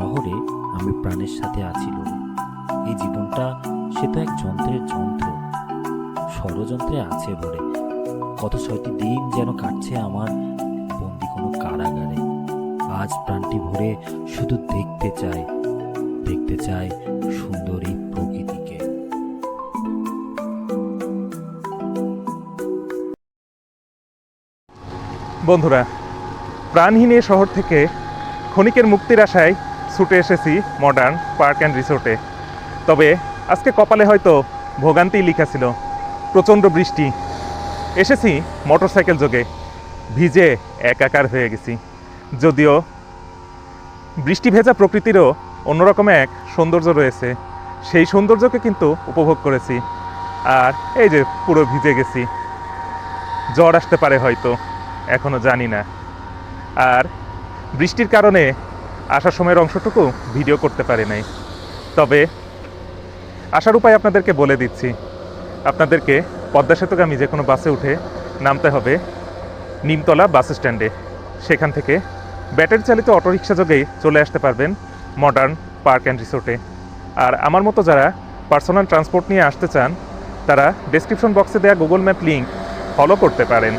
শহরে আমি প্রাণের সাথে আছি লড়ে এই জীবনটা সে তো এক যন্ত্রের যন্ত্র। ষড়যন্ত্রে আছে বলে কত ছয়টি দিন যেন কাটছে আমার বন্দি কোনো কারাগারে। আজ প্রাণটি ভরে শুধু দেখতে চাই দেখতে চাই সুন্দর প্রকৃতিকে। বন্ধুরা, প্রাণহীন শহর থেকে ক্ষণিকের মুক্তির আশায় ছুটে এসেছি মডার্ন পার্ক অ্যান্ড রিসোর্টে তবে আজকে কপালে হয়তো ভোগান্তি লিখা ছিল, প্রচণ্ড বৃষ্টি। এসেছি মোটরসাইকেল যোগে, ভিজে একাকার হয়ে গেছি। যদিও বৃষ্টি ভেজা প্রকৃতিরও অন্যরকম এক সৌন্দর্য রয়েছে, সেই সৌন্দর্যকে কিন্তু উপভোগ করেছি। আর এই যে পুরো ভিজে গেছি, জ্বর আসতে পারে হয়তো, এখনও জানি না। আর বৃষ্টির কারণে আসার সময়ের অংশটুকু ভিডিও করতে পারি নাই। তবে আসার উপায় আপনাদেরকে বলে দিচ্ছি। আপনাদেরকে পদ্মা সেতুগামী যে কোনো বাসে উঠে নামতে হবে নিমতলা বাস স্ট্যান্ডে। সেখান থেকে ব্যাটারি চালিত অটোরিকশা যোগেই চলে আসতে পারবেন মডার্ন পার্ক অ্যান্ড রিসোর্টে আর আমার মতো যারা পার্সোনাল ট্রান্সপোর্ট নিয়ে আসতে চান, তারা ডেসক্রিপশন বক্সে দেওয়া গুগল ম্যাপ লিঙ্ক ফলো করতে পারেন।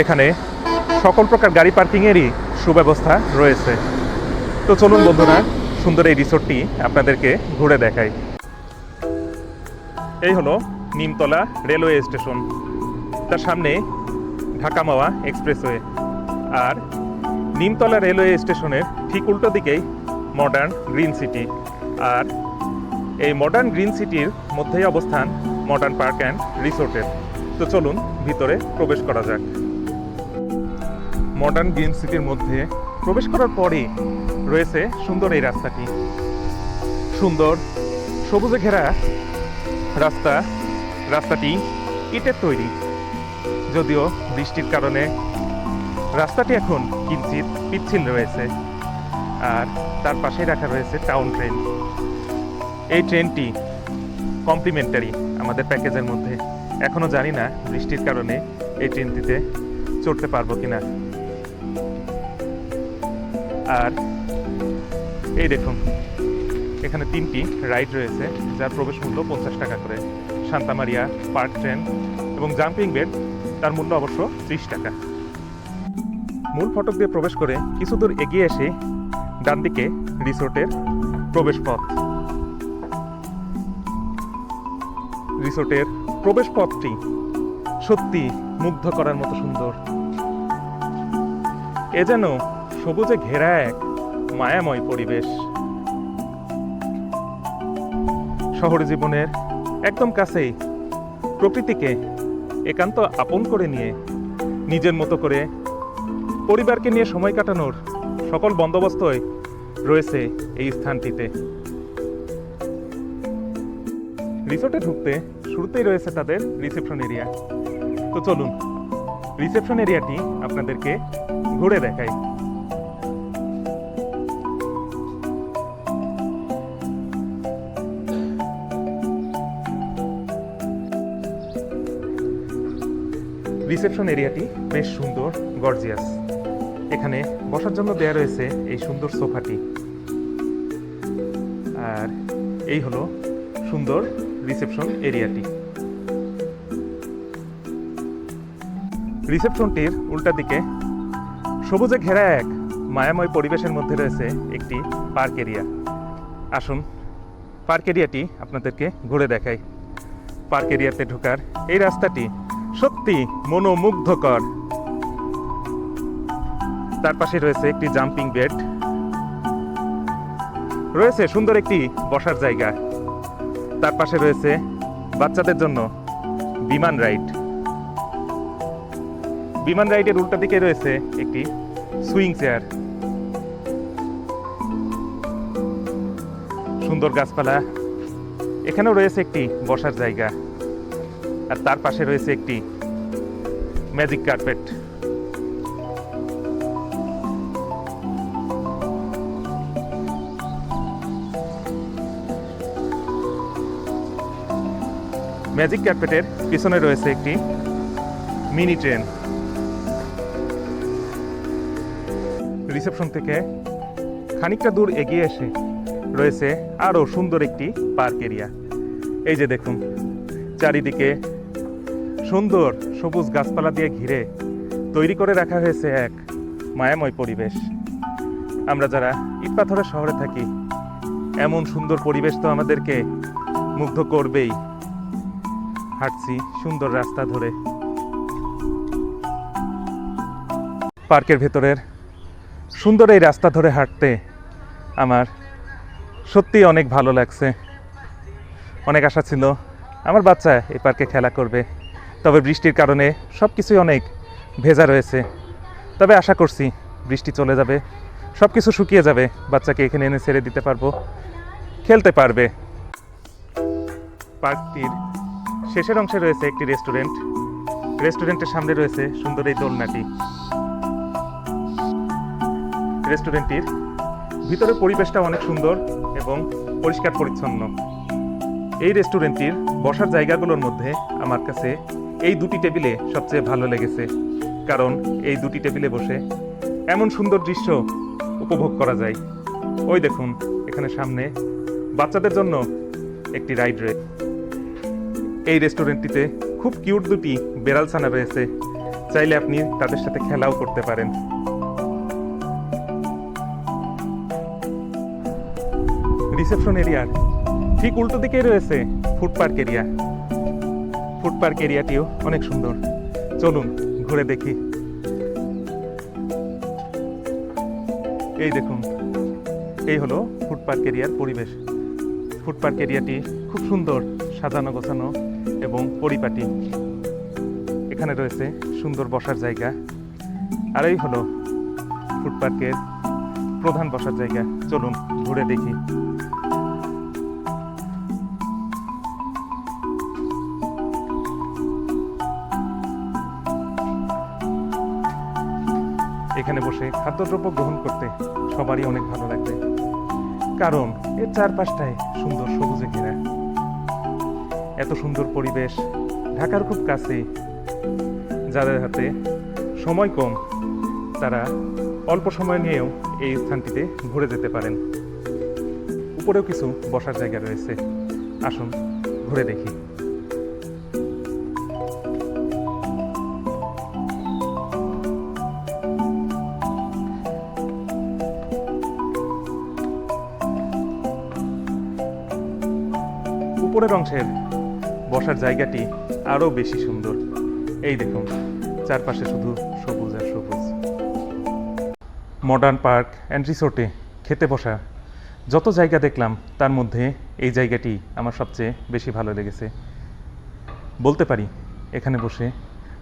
এখানে সকল প্রকার গাড়ি পার্কিংয়েরই সুব্যবস্থা রয়েছে। তো চলুন বন্ধুরা, সুন্দর এই রিসোর্টটি আপনাদেরকে ঘুরে দেখাই। এই হলো নিমতলা রেলওয়ে স্টেশন। তার সামনে ঢাকা মাওয়া এক্সপ্রেসওয়ে। আর নিমতলা রেলওয়ে স্টেশনের ঠিক উল্টো দিকেই মডার্ন গ্রিন সিটি আর এই মডার্ন গ্রিন সিটির মধ্যেই অবস্থান মডার্ন পার্ক অ্যান্ড রিসোর্টের তো চলুন ভিতরে প্রবেশ করা যাক। মডার্ন গ্রিন সিটির মধ্যে প্রবেশ করার পরে রয়েছে সুন্দর এই রাস্তাটি। সুন্দর, সবুজে ঘেরা রাস্তা, রাস্তাটি ইটের তৈরি। যদিও বৃষ্টির কারণে রাস্তাটি এখন কিঞ্চিত পিচ্ছিল রয়েছে আর তার পাশেই রাখা রয়েছে টাউন ট্রেন এই ট্রেনটি কমপ্লিমেন্টারি আমাদের প্যাকেজের মধ্যে। এখনও জানি না বৃষ্টির কারণে এই ট্রেনটিতে চড়তে পারব কিনা। আর এই দেখুন, এখানে তিনটি রাইড রয়েছে, যার প্রবেশ মূল্য পঞ্চাশ টাকা করে। শান্তামারিয়া পার্ক ট্রেন এবং জাম্পিং বেড, তার মূল্য অবশ্য ত্রিশ টাকা। মূল ফটক দিয়ে প্রবেশ করে কিছু দূর এগিয়ে এসে ডান দিকে রিসোর্টের প্রবেশ পথ রিসোর্টের প্রবেশ পথটি সত্যি মুগ্ধ করার মতো সুন্দর। এ যেন সবুজে ঘেরা এক মায়াময় পরিবেশ। শহর জীবনের একদম কাছেই প্রকৃতিকে একান্ত আপন করে নিয়ে, নিজের মতো করে পরিবারকে নিয়ে সময় কাটানোর সকল বন্দোবস্তই রয়েছে এই স্থানটিতে। রিসোর্টে ঢুকতে শুরুতেই রয়েছে তাদের রিসেপশন এরিয়া। তো চলুন, রিসেপশন এরিয়াটি আপনাদেরকে ঘুরে দেখাই। রিসেপশন এরিয়াটি বেশ সুন্দর, গর্জিয়াস। এখানে বসার জন্য দেয়া রয়েছে এই সুন্দর সোফাটি। আর এই হলো সুন্দর রিসেপশন এরিয়াটি। রিসেপশনটির উল্টা দিকে সবুজে ঘেরা এক মায়াময় পরিবেশের মধ্যে রয়েছে একটি পার্ক এরিয়া। আসুন, পার্ক এরিয়াটি আপনাদেরকে ঘুরে দেখাই। পার্ক এরিয়াতে ঢোকার এই রাস্তাটি সত্যি মনোমুগ্ধকর। তার পাশে রয়েছে একটি জাম্পিং বেড। রয়েছে সুন্দর একটি বসার জায়গা। তার পাশে রয়েছে বাচ্চাদের জন্য বিমান রাইড। বিমান রাইডের উল্টা দিকে রয়েছে একটি সুইং চেয়ার। সুন্দর গাছপালা। এখানেও রয়েছে একটি বসার জায়গা। আর তার পাশে রয়েছে একটি ম্যাজিক কার্পেট। ম্যাজিক কার্পেটের পিছনে রয়েছে একটি মিনি ট্রেন। রিসেপশন থেকে খানিকটা দূর এগিয়ে এসে রয়েছে আরও সুন্দর একটি পার্ক এরিয়া। এই যে দেখুন, চারিদিকে সুন্দর সবুজ গাছপালা দিয়ে ঘিরে তৈরি করে রাখা হয়েছে এক মায়াময় পরিবেশ। আমরা যারা ইটপাথরের শহরে থাকি, এমন সুন্দর পরিবেশ তো আমাদেরকে মুগ্ধ করবেই। হাঁটছি সুন্দর রাস্তা ধরে। পার্কের ভেতরের সুন্দর এই রাস্তা ধরে হাঁটতে আমার সত্যি অনেক ভালো লাগছে। অনেক আশা ছিল আমার বাচ্চা এই পার্কে খেলা করবে। তবে বৃষ্টির কারণে সব কিছুই অনেক ভেজা রয়েছে। তবে আশা করছি বৃষ্টি চলে যাবে সব কিছু শুকিয়ে যাবে, বাচ্চাকে এখানে এনে ছেড়ে দিতে পারব, খেলতে পারবে। পার্কটির শেষের অংশে রয়েছে একটি রেস্টুরেন্ট। রেস্টুরেন্টের সামনে রয়েছে সুন্দর এই দোলনাটি। রেস্টুরেন্টটির ভিতরের পরিবেশটা অনেক সুন্দর এবং পরিষ্কার পরিচ্ছন্ন এই রেস্টুরেন্টটির বসার জায়গাগুলোর মধ্যে আমার কাছে এই দুটি টেবিলে সবচেয়ে ভালো লেগেছে, কারণ এই দুটি টেবিলে বসে এমন সুন্দর দৃশ্য উপভোগ করা যায়। ওই দেখুন, এখানে সামনে বাচ্চাদের জন্য একটি রাইড রে এই রেস্টুরেন্টটিতে খুব কিউট দুটি বেড়াল ছানা রয়েছে। চাইলে আপনি তাদের সাথে খেলাও করতে পারেন। রিসেপশন এরিয়ার ঠিক উল্টো দিকেই রয়েছে food park area. Food park এরিয়াটিও অনেক সুন্দর। চলুন, ঘুরে দেখি। এই দেখুন, এই হলো ফুড পার্ক এরিয়ার পরিবেশ। ফুড পার্ক এরিয়াটি খুব সুন্দর সাজানো গোছানো এবং পরিপাটি। এখানে রয়েছে সুন্দর বসার জায়গা। আর এই হলো ফুড পার্কের প্রধান বসার জায়গা। চলুন, ঘুরে দেখি। এখানে বসে খাদ্যদ্রব্য গ্রহণ করতে সবারই অনেক ভালো লাগবে। কারণ এর চারপাশটায় সুন্দর সবুজে ঘেরা। এত সুন্দর পরিবেশ ঢাকার খুব কাছে। যাদের হাতে সময় কম, তারা অল্প সময় নিয়েও এই স্থানটিতে ঘুরে যেতে পারেন। উপরেও কিছু বসার জায়গা রয়েছে। আসুন, ঘুরে দেখি। উপরের অংশের বসার জায়গাটি আরও বেশি সুন্দর। এই দেখুন, চারপাশে শুধু সবুজ আর সবুজ। মডার্ন পার্ক অ্যান্ড রিসোর্টে খেতে বসা যত জায়গা দেখলাম, তার মধ্যে এই জায়গাটি আমার সবচেয়ে বেশি ভালো লেগেছে। বলতে পারি, এখানে বসে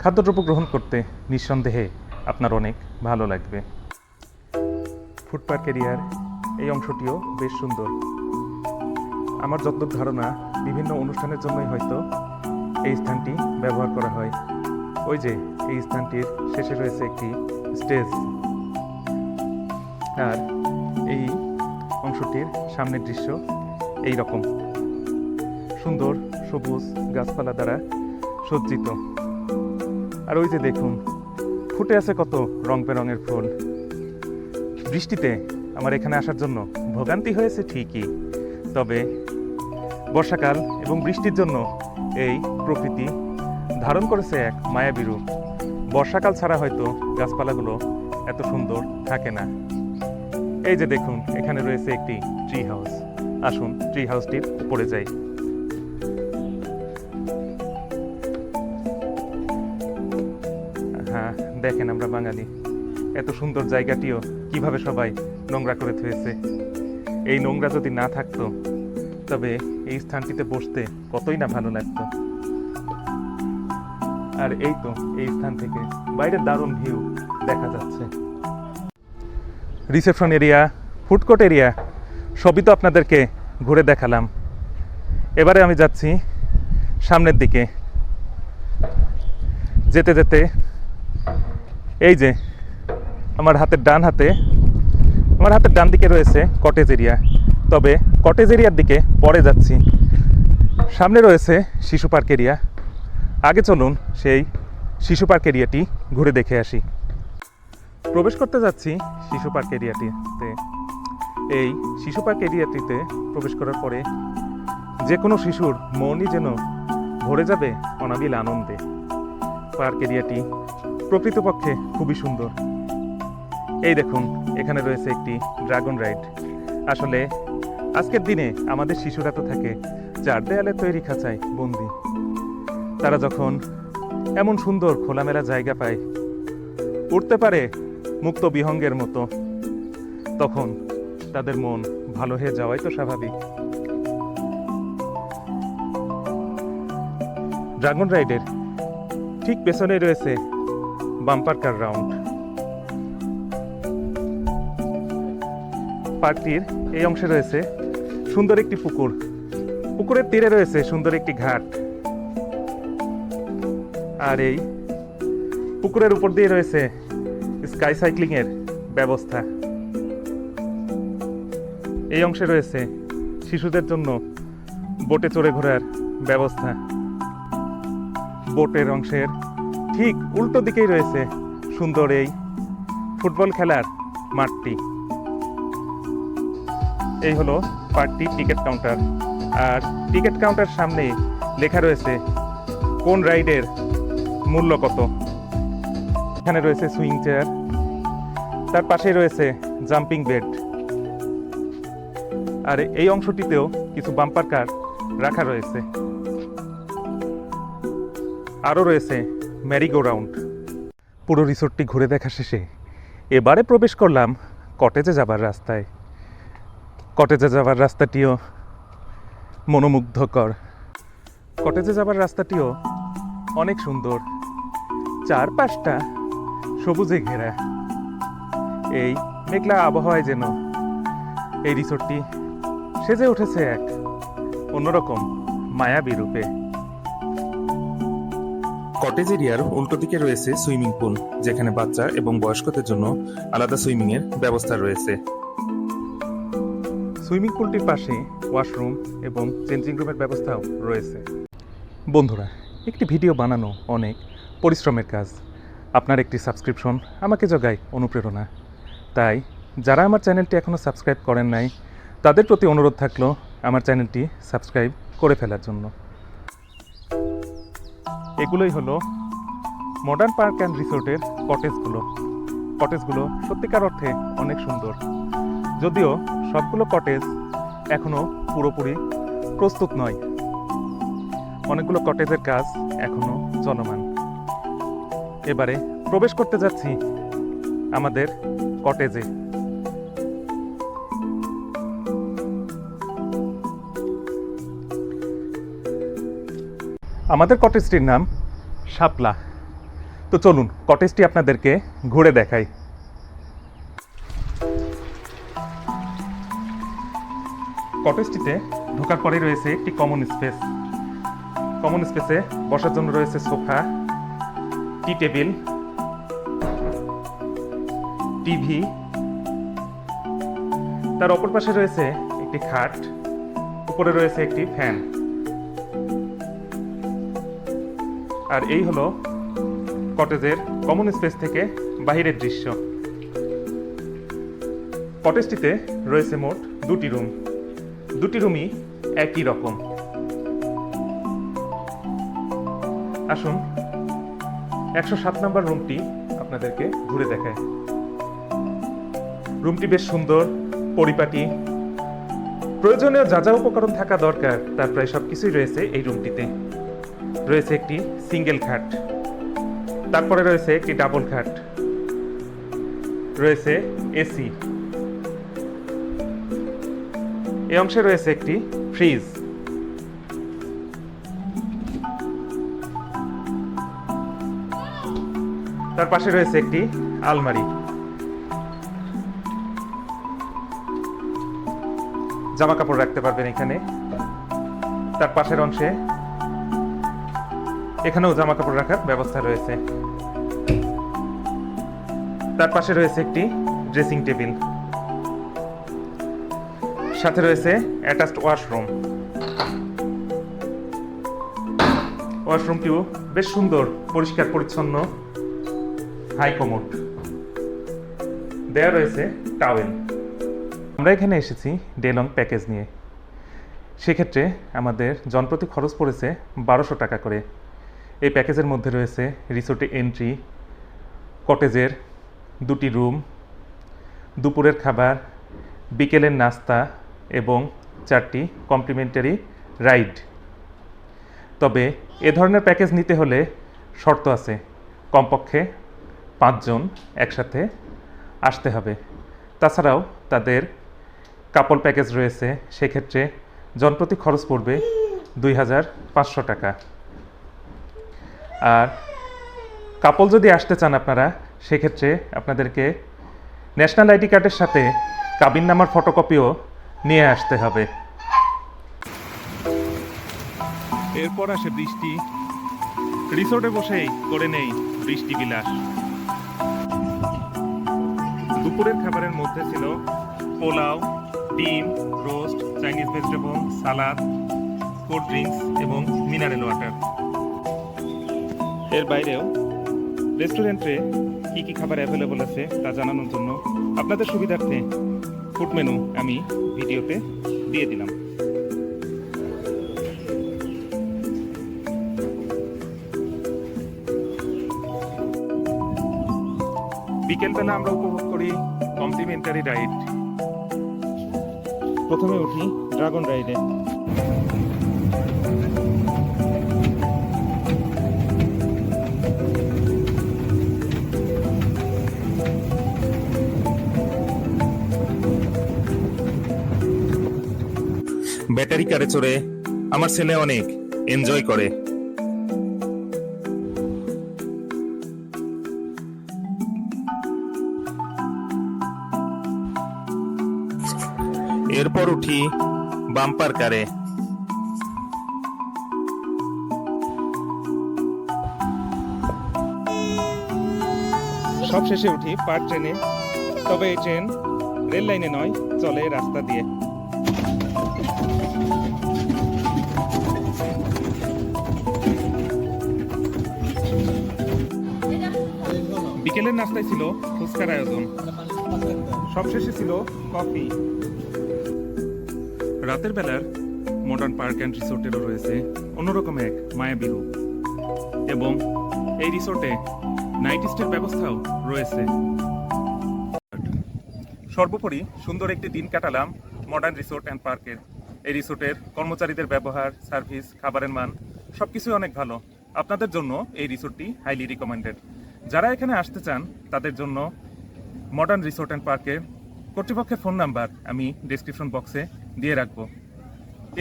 খাদ্যদ্রব্য গ্রহণ করতে নিঃসন্দেহে আপনার অনেক ভালো লাগবে। ফুড পার্ক এরিয়ার এই অংশটিও বেশ সুন্দর। আমার যতদূর ধারণা, বিভিন্ন অনুষ্ঠানের জন্যই হয়তো এই স্থানটি ব্যবহার করা হয়। ওই যে, এই স্থানটির শেষে রয়েছে একটি স্টেজ। আর এই অংশটির সামনের দৃশ্য এই রকম সুন্দর সবুজ গাছপালা দ্বারা সজ্জিত। আর ওই যে দেখুন, ফুটে আছে কত রং বেরঙের ফুল। বৃষ্টিতে আমার এখানে আসার জন্য ভোগান্তি হয়েছে ঠিকই, তবে বর্ষাকাল এবং বৃষ্টির জন্য এই প্রকৃতি ধারণ করেছে এক মায়াবী রূপ। বর্ষাকাল ছাড়া হয়তো গাছপালাগুলো এত সুন্দর থাকে না। এই যে দেখুন, এখানে রয়েছে একটি ট্রি হাউস আসুন ট্রি হাউসটির উপরে যাই। হ্যাঁ দেখেন আমরা বাঙালি। এত সুন্দর জায়গাটিও কীভাবে সবাই নোংরা করে থুয়েছে। এই নোংরা যদি না থাকতো তবে এই স্থানটিতে বসতে কতই না ভালো লাগতো। আর এই তো, এই স্থান থেকে বাইরের দারুণ ভিউ দেখা যাচ্ছে। Reception area food court area, সবই তো আপনাদেরকে ঘুরে দেখালাম। এবারে আমি যাচ্ছি সামনের দিকে। যেতে যেতে এই যে, আমার হাতের ডান হাতে, আমার হাতের ডান দিকে রয়েছে কটেজ এরিয়া তবে কটেজ এরিয়ার দিকে পরে যাচ্ছি। সামনে রয়েছে শিশু পার্ক এরিয়া আগে চলুন সেই শিশু পার্ক এরিয়াটি ঘুরে দেখে আসি। প্রবেশ করতে যাচ্ছি শিশু পার্ক এরিয়াটিতে এই শিশু পার্ক এরিয়াটিতে প্রবেশ করার পরে যে কোনো শিশুর মনই যেন ভরে যাবে অনাবিল আনন্দে। পার্ক এরিয়াটি প্রকৃতপক্ষে খুবই সুন্দর। এই দেখুন, এখানে রয়েছে একটি ড্রাগন রাইড আসলে আজকের দিনে আমাদের শিশুরা তো থাকে চার দেয়ালে তৈরি খাঁচায় বন্দি। তারা যখন এমন সুন্দর খোলামেলা জায়গা পায় উঠতে পারে মুক্ত বিহঙ্গের মতো, তখন তাদের মন ভালো হয়ে যাওয়াই তো স্বাভাবিক। ড্রাগন রাইডের ঠিক পেছনে রয়েছে বাম্পার কার রাউন্ড। পার্কটির এই অংশে রয়েছে সুন্দর একটি পুকুর। পুকুরের তীরে রয়েছে সুন্দর একটি ঘাট। আর এই পুকুরের উপর দিয়ে রয়েছে স্কাই সাইক্লিং এর ব্যবস্থা। এই অংশে রয়েছে শিশুদের জন্য বোটে চড়ে ঘোরার ব্যবস্থা। বোটের অংশের ঠিক উল্টো দিকেই রয়েছে সুন্দর এই ফুটবল খেলার মাঠটি। এই হলো পার্কটি টিকিট কাউন্টার। আর টিকিট কাউন্টার সামনে লেখা রয়েছে, কোন রাইডের মূল্য কত? এখানে রয়েছে সুইং চেয়ার, তার পাশে রয়েছে জাম্পিং বেড। আর এই অংশটিতেও কিছু বাম্পার কার রাখা রয়েছে। আরও রয়েছে ম্যারিগো রাউন্ড। পুরো রিসোর্টটি ঘুরে দেখা শেষে এবারে প্রবেশ করলাম কটেজে যাবার রাস্তায়। কটেজে যাওয়ার রাস্তাটিও মনোমুগ্ধকর। কটেজে যাওয়ার রাস্তাটিও অনেক সুন্দর। চারপাশটা সবুজে ঘেরা। এই মেঘলা আবহাওয়ায় যেন এই রিসোর্টটি সেজে উঠেছে এক অন্যরকম মায়াবী রূপে। কটেজ এরিয়ার উল্টো দিকে রয়েছে সুইমিং পুল, যেখানে বাচ্চা এবং বয়স্কদের জন্য আলাদা সুইমিং এর ব্যবস্থা রয়েছে। সুইমিং পুলটির পাশে ওয়াশরুম এবং চেঞ্জিং রুমের ব্যবস্থাও রয়েছে। বন্ধুরা, একটি ভিডিও বানানো অনেক পরিশ্রমের কাজ। আপনার একটি সাবস্ক্রিপশন আমাকে জোগায় অনুপ্রেরণা। তাই, যারা আমার চ্যানেলটি এখনও সাবস্ক্রাইব করেন নাই, তাদের প্রতি অনুরোধ থাকল আমার চ্যানেলটি সাবস্ক্রাইব করে ফেলার জন্য। এগুলোই হলো মডার্ন পার্ক অ্যান্ড রিসোর্টের কটেজগুলো। কটেজগুলো সত্যিকার অর্থে অনেক সুন্দর। যদিও সবগুলো কটেজ এখনও পুরোপুরি প্রস্তুত নয়। অনেকগুলো কটেজের কাজ এখনও চলমান এবারে প্রবেশ করতে যাচ্ছি আমাদের কটেজে আমাদের কটেজটির নাম শাপলা। তো চলুন কটেজটি আপনাদেরকে ঘুরে দেখাই। কটেজটিতে ঢোকার পরে রয়েছে একটি কমন স্পেস কমন স্পেসে বসার জন্য রয়েছে সোফা, টি টেবিল টিভি তার অপর পাশে রয়েছে একটি খাট, উপরে রয়েছে একটি ফ্যান। আর এই হলো কটেজের কমন স্পেস থেকে বাহিরের দৃশ্য। কটেজটিতে রয়েছে মোট দুটি রুম। দুটি রুমই একই রকম। আসুন, একশো সাত নম্বর রুমটি আপনাদেরকে ঘুরে দেখায়। রুমটি বেশ সুন্দর, পরিপাটি। প্রয়োজনীয় যা যা উপকরণ থাকা দরকার, তার প্রায় সব কিছুই রয়েছে এই রুমটিতে। রয়েছে একটি সিঙ্গেল খাট, তারপরে রয়েছে একটি ডাবল খাট, রয়েছে এসি। এই অংশে রয়েছে একটি ফ্রিজ। তার পাশে রয়েছে একটি আলমারি। জামা কাপড় রাখতে পারবেন এখানে। তার পাশের অংশে এখানেও জামা কাপড় রাখার ব্যবস্থা রয়েছে। তার পাশে রয়েছে একটি ড্রেসিং টেবিল। সাথে রয়েছে অ্যাটাচড ওয়াশরুম ওয়াশরুমটিও বেশ সুন্দর, পরিষ্কার, পরিচ্ছন্ন। হাই কমোড দেয়া রয়েছে টাওয়েল আমরা এখানে এসেছি ডেলং প্যাকেজ নিয়ে। সেক্ষেত্রে আমাদের জনপ্রতি খরচ পড়েছে বারোশো টাকা করে। এই প্যাকেজের মধ্যে রয়েছে রিসোর্টে এন্ট্রি কটেজের দুটি রুম দুপুরের খাবার, বিকেলের নাস্তা এবং চারটি কমপ্লিমেন্টারি রাইড তবে এ ধরনের প্যাকেজ নিতে হলে শর্ত আছে, কমপক্ষে পাঁচজন একসাথে আসতে হবে। তাছাড়াও তাদের কাপল প্যাকেজ রয়েছে, সেক্ষেত্রে জনপ্রতি খরচ পড়বে দুই হাজার পাঁচশো টাকা। আর কাপল যদি আসতে চান আপনারা, সেক্ষেত্রে আপনাদেরকে ন্যাশনাল আইডি কার্ডের সাথে কাবিন নামার ফটোকপিও নিয়ে আসতে হবে। এরপর আসে বৃষ্টি। রিসোর্টে বসেই করে নেই বৃষ্টি বিলাস। দুপুরের খাবারের মধ্যে ছিল পোলাও, ডিম, roast, Chinese vegetable, salad, cold drinks এবং মিনারেল ওয়াটার। এর বাইরেও রেস্টুরেন্টে কি কি খাবার অ্যাভেলেবল আছে তা জানানোর জন্য আপনাদের সুবিধার্থে ফুড মেনু আমি ভিডিওতে দিয়ে দিলাম। বিকেলবেলা আমরা উপভোগ করি কমপ্লিমেন্টারি রাইড। প্রথমে উঠি ড্রাগন রাইডে। ব্যাটারি কারে চড়ে। আমার ছেলে অনেক এনজয় করে। এরপর উঠি বাম্পার কারে। সব শেষে উঠি পার ট্রেনে। তবে এই ট্রেন রেল লাইনে নয়, চলে রাস্তা দিয়ে। বিকেলের নাস্তায় ছিল ফুচকার আয়োজন। সবশেষে ছিল কফি। রাতের বেলার মডার্ন পার্ক অ্যান্ড রিসোর্টেরও রয়েছে অন্যরকম এক মায়াবী রূপ। এবং এই রিসোর্টে নাইট স্টের ব্যবস্থাও রয়েছে। সর্বোপরি সুন্দর একটি দিন কাটালাম মডার্ন রিসোর্ট অ্যান্ড পার্কের এই রিসোর্টের কর্মচারীদের ব্যবহার সার্ভিস খাবারের মান সব কিছুই অনেক ভালো। আপনাদের জন্য এই রিসোর্টটি হাইলি রিকমেন্ডেড যারা এখানে আসতে চান, তাদের জন্য মডার্ন রিসোর্ট অ্যান্ড পার্কে কর্তৃপক্ষের ফোন নাম্বার আমি ডেসক্রিপশন বক্সে দিয়ে রাখব।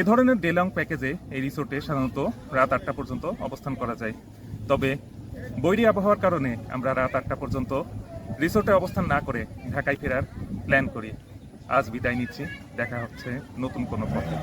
এ ধরনের ডেলং প্যাকেজে এই রিসোর্টে সাধারণত রাত আটটা পর্যন্ত অবস্থান করা যায়। তবে বৈরী আবহাওয়ার কারণে আমরা রাত আটটা পর্যন্ত রিসোর্টে অবস্থান না করে ঢাকায় ফেরার প্ল্যান করি। আজ বিদায় নিচ্ছি, দেখা হচ্ছে নতুন কোনো পথে।